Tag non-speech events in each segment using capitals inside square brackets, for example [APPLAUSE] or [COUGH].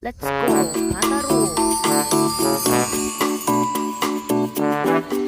Let's go! Tataro!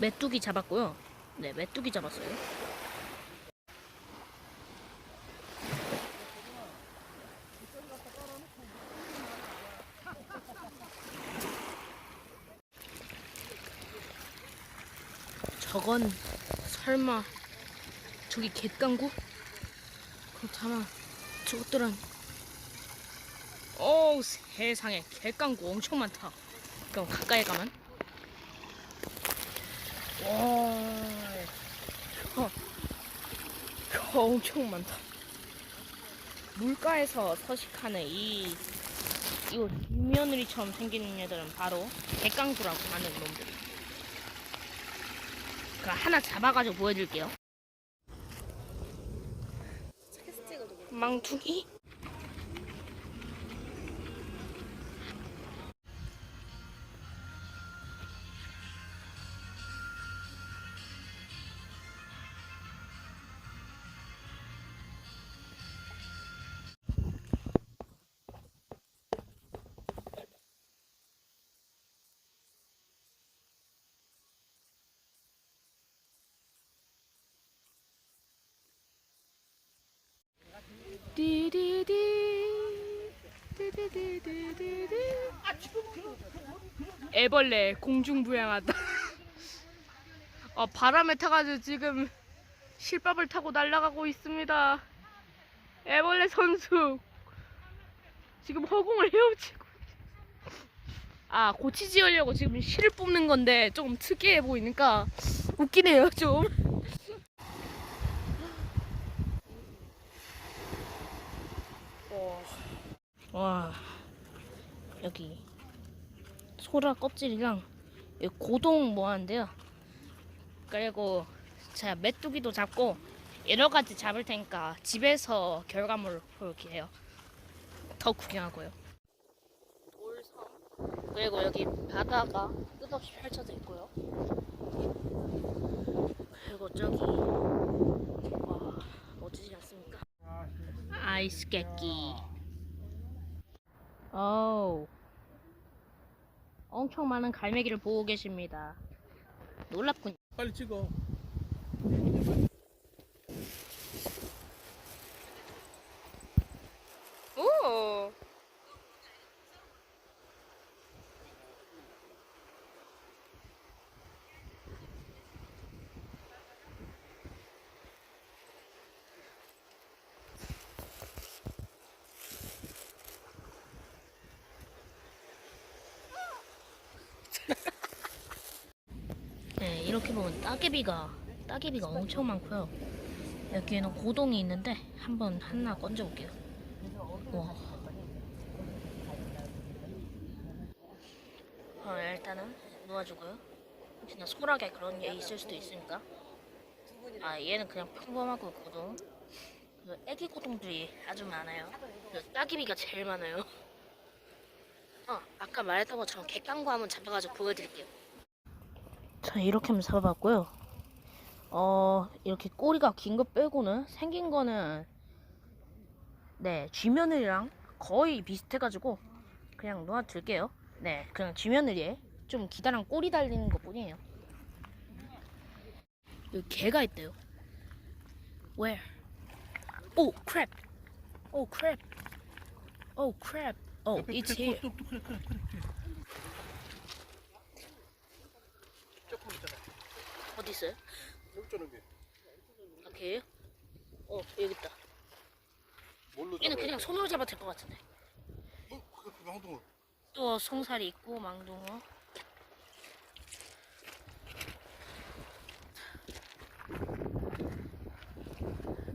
메뚜기 잡았고요. 네, 메뚜기 잡았어요. 저건 설마 저기 갯강구? 그렇잖아. 저것들은 어우 세상에 갯강구 엄청 많다. 그럼 가까이 가면 와, 혀, 혀 엄청 많다. 물가에서 서식하는 이, 이거 김며느리처럼 생긴 애들은 바로 객강구라고 하는 놈들. 그 하나 잡아가지고 보여드릴게요. 망둥이? 애벌레 공중부양하다. 어, 바람에 타가지고 지금 실밥을 타고 날아가고 있습니다. 애벌레 선수 지금 허공을 헤엄치고 아 고치 지으려고 지금 실을 뽑는 건데 조금 특이해 보이니까 웃기네요 좀. 와. 여기 소라 껍질이랑 고동 뭐 하는데요. 그리고 제가 메뚜기도 잡고 여러 가지 잡을 테니까 집에서 결과물을 볼게요. 더 구경하고요. 돌섬 그리고 여기 바다가 끝없이 펼쳐져 있고요. 그리고 저기 와 멋지지 않습니까? 아이스 깨끼. 어우. 엄청 많은 갈매기를 보고 계십니다. 놀랍군. 빨리 찍어. 오. 네, 이렇게 보면 따개비가 따개비가 엄청 많고요. 여기에는 고동이 있는데 한번 하나 건져 볼게요. 와. 어, 일단은 놓아주고요. 혹시나 소라게 그런 게 있을 수도 있으니까. 아 얘는 그냥 평범하고 고동. 그 애기 고동들이 아주 많아요. 그 따기비가 제일 많아요. [LAUGHS] 어 아까 말했던 것처럼 객강구 한번 잡아가지고 보여드릴게요. 자 이렇게 한번 잡아봤고요. 어 이렇게 꼬리가 긴 거 빼고는 생긴 거는 네, 쥐며느리랑 거의 비슷해가지고 그냥 놓아둘게요. 네, 그냥 쥐며느리에 좀 기다란 꼬리 달리는 것 뿐이에요. 여기 개가 있대요. Where? Oh, crap. Oh, crap. Oh, crap. Oh, it's here. 똑똑해, 그래, 그래, 그래. 조금 있잖아. 어디 있어요? 여기. 아, 개요? 어, 여기 있다. 물로 얘는 그냥 돼. 손으로 잡아도 될 것 같은데. 어? 그거 망둥어. 또 송사리 있고 망둥어.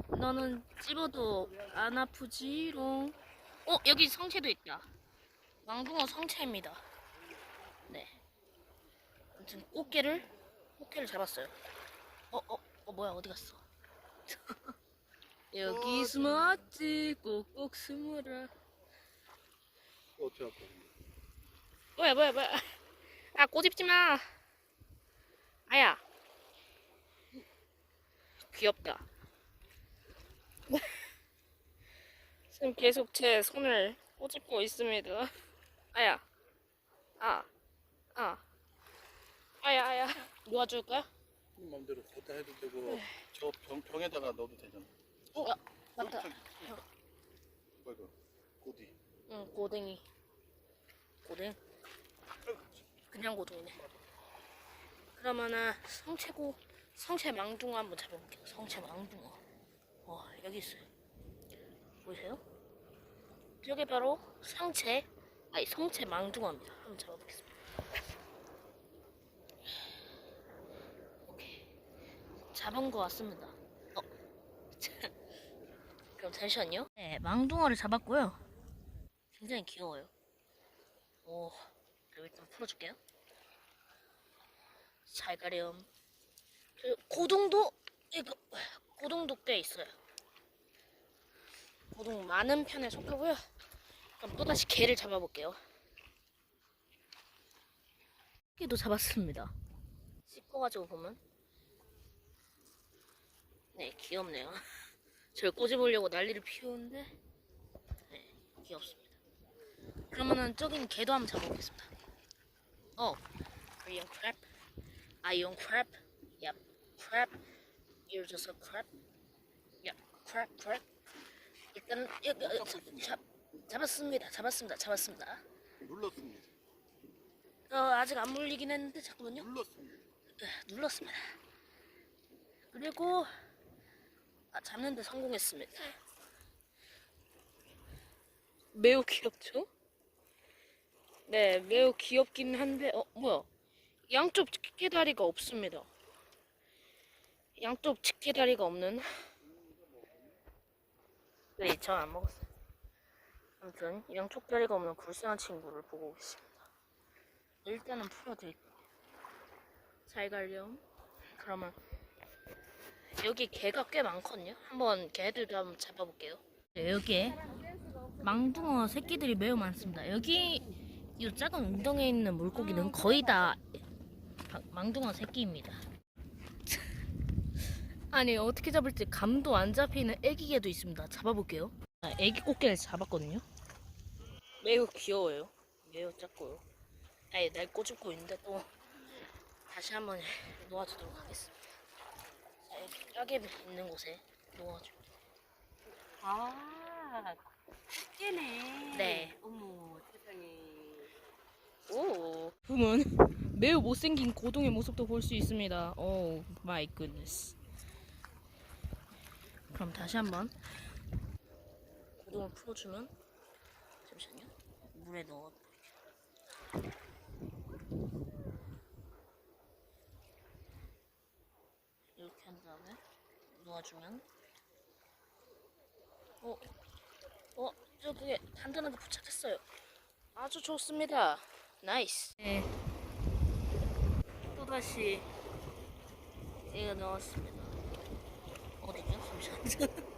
너는 찝어도 안 아프지롱. 어 여기 성체도 있다. 망둥어 성체입니다. 네. 아무튼 꽃게를 꽃게를 잡았어요. 어 어 어, 뭐야 어디 갔어? [LAUGHS] 여기 숨었지 꼭꼭 숨어라. 어떻게 할 거야? 뭐야 뭐야 뭐야 아 꼬집지 마 아야 귀엽다 지금 계속 제 손을 꼬집고 있습니다 아야 아 아. 아야 아야 놓아줄까? 네 맘대로 걷다 해도 되고 저 병, 병에다가 넣어도 되잖아. 어 맞다 뭐야 이거? 고디. 응 고댕이 고댕 그냥 고등이네. 그러면은 성체고 성체 망둥어 한번 잡아볼게요. 성체 망둥어. 어 여기 있어요. 보이세요? 이게 바로 성체 아니 성체 망둥어입니다. 한번 잡아보겠습니다. 오케이 잡은 것 같습니다. 어 [LAUGHS] 그럼 잠시만요. 네 망둥어를 잡았고요. 굉장히 귀여워요. 오, 그리고 일단 풀어줄게요. 잘 가렴. 그리고 고동도 이거 고동도 꽤 있어요. 고동 많은 편에 속하고요. 그럼 또 다시 개를 잡아볼게요. 개도 잡았습니다. 씹어가지고 보면 네 귀엽네요. [LAUGHS] 저를 꼬집으려고 난리를 피우는데 네 귀엽습니다. 그러면은 저긴 개도 한번 잡아보겠습니다. 어, Korean crab, Ion crab, yep, crab, you're just a crab, yep, crab, crab. 일단은 여기 어, 잡, 잡, 잡았습니다, 잡았습니다, 잡았습니다. 눌렀습니다. 어 아직 안 물리긴 했는데 잠깐만요. 눌렀습니다. 네, 눌렀습니다. 그리고 아, 잡는데 성공했습니다. 매우 귀엽죠? 네, 매우 귀엽긴 한데 어 뭐야? 양쪽 집게다리가 없습니다. 양쪽 집게다리가 없는. 네, 저 안 먹었어요. 아무튼 양쪽 다리가 없는 불쌍한 친구를 보고 계십니다. 일단은 풀어드릴게요. 잘 가렴. 그러면 여기 개가 꽤 많거든요. 한번 개들도 한번 잡아볼게요. 네, 여기에 망둥어 새끼들이 매우 많습니다. 여기 이 작은 웅덩이에 있는 물고기는 거의 다 바- 망둥어 새끼입니다. [LAUGHS] 아니 어떻게 잡을지 감도 안 잡히는 애기 개도 있습니다. 잡아볼게요. 아, 애기 꽃게를 잡았거든요. 매우 귀여워요. 매우 작고요. 아예 날 꼬집고 있는데 또 다시 한번 놓아주도록 하겠습니다. 자, 여기 있는 곳에 놓아줘. 아, 깨네. 네. 어머, 세상에. 오. 보면 매우 못생긴 고동의 모습도 볼 수 있습니다. 오 마이 굿네스. 그럼 다시 한번 고동을 풀어주면 잠시만요. 물에 넣어. 이렇게 한 다음에 놓아주면 어, 어, 저기 단단하게 부착했어요. 아주 좋습니다. 나이스. 네. 또 다시 제가 넣었습니다. 어디죠? 잠시만요.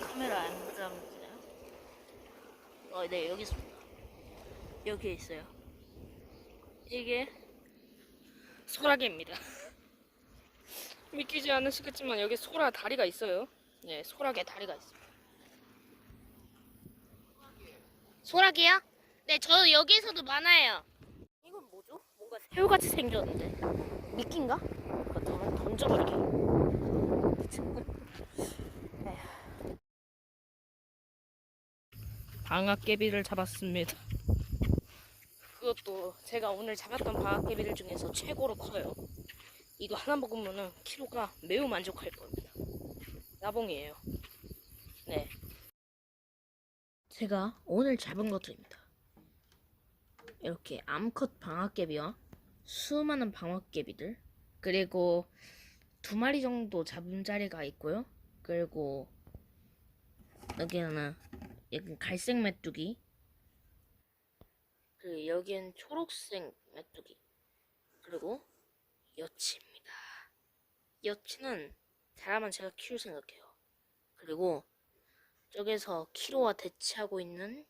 [LAUGHS] 카메라 안 잡히나요? 어, 네 여기 있습니다. 여기에 있어요. 이게 소라게입니다. 믿기지 않으시겠지만 여기 소라 다리가 있어요. 네, 소라게 다리가 있습니다. 소라게요? 네, 저 여기에서도 많아요. 이건 뭐죠? 뭔가 새우같이 생겼는데 미끼인가? 그렇다면 던져버리게. 방앗개비를 잡았습니다. 그것도 제가 오늘 잡았던 방앗개비들 중에서 최고로 커요. 이거 하나 먹으면은 키로가 매우 만족할 겁니다. 나봉이에요. 네. 제가 오늘 잡은 것들입니다. 이렇게 암컷 방아깨비와 수많은 방아깨비들 그리고 두 마리 정도 잡은 자리가 있고요. 그리고 여기는 약간 갈색 메뚜기 그리고 여기는 초록색 메뚜기 그리고 여치입니다. 여치는 잘하면 제가 키울 생각해요. 그리고 저기서 키로와 대치하고 있는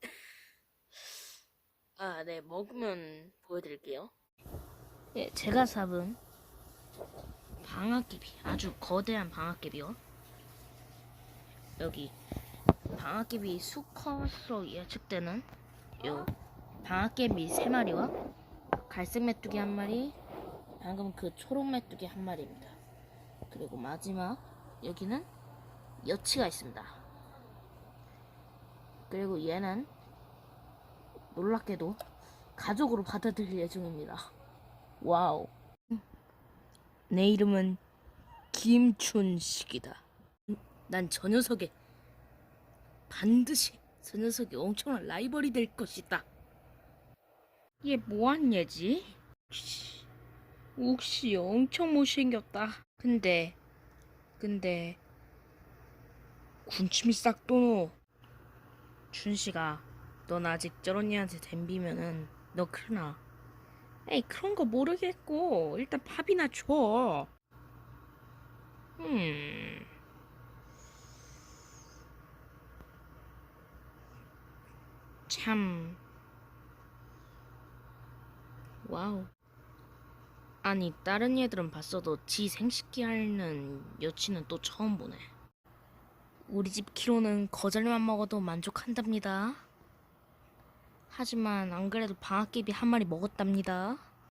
[LAUGHS] 아, 네, 먹으면 보여드릴게요. 예, 제가 잡은 방아깨비, 아주 거대한 방아깨비요. 여기 방아깨비 수컷으로 예측되는 요 방아깨비 세 마리와 갈색 메뚜기 한 마리, 방금 그 초록 메뚜기 한 마리입니다. 그리고 마지막 여기는 여치가 있습니다. 그리고 얘는 놀랍게도 가족으로 받아들일 예정입니다. 와우. 내 이름은 김춘식이다. 난 저 녀석의 반드시 저 녀석이 엄청난 라이벌이 될 것이다. 얘 뭐한 얘지? 혹시 엄청 못생겼다. 근데 근데 군침이 싹 도노. 준씨가 넌 아직 저런 애한테 댐비면은 너 큰일 나. 에이 그런 거 모르겠고 일단 밥이나 줘. 음. 참. 와우. 아니 다른 애들은 봤어도 지 생식기 하는 여친은 또 처음 보네. 우리 집 키로는 거절만 먹어도 만족한답니다. 하지만 안 그래도 방앗개비 한 마리 먹었답니다.